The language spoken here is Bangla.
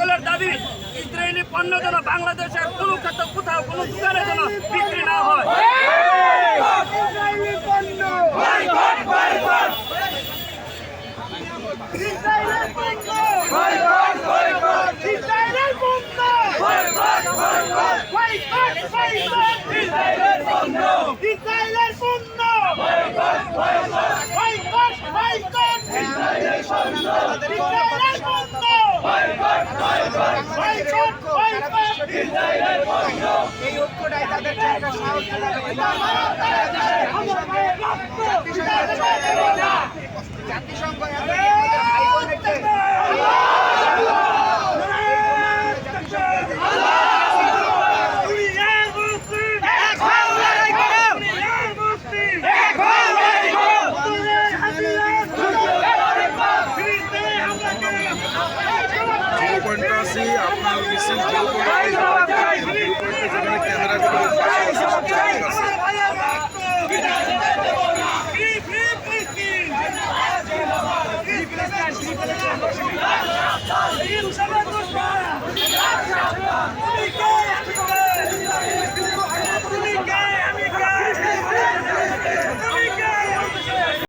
সকলের দাবি, ইসরায়েলি পণ্য যেন বাংলাদেশের কোনো ক্ষেত্রে কোথাও কোনো দোকানে যেন বিক্রি না হয়। ইসরায়েলের পণ্য ইসরায়েলের পণ্য বয়কট বয়কট ইসরায়েলের পণ্য ইসরায়েলের পণ্য বয়কট বয়কট ইসরায়েলের পণ্য ইসরায়েলের পণ্য বয়কট বয়কট ইসরায়েলের পণ্য এই ঐক্যটাই তাদেরকে একটা সাহস। পয়েন্টে আপনার মিছিল ক্যামেরা.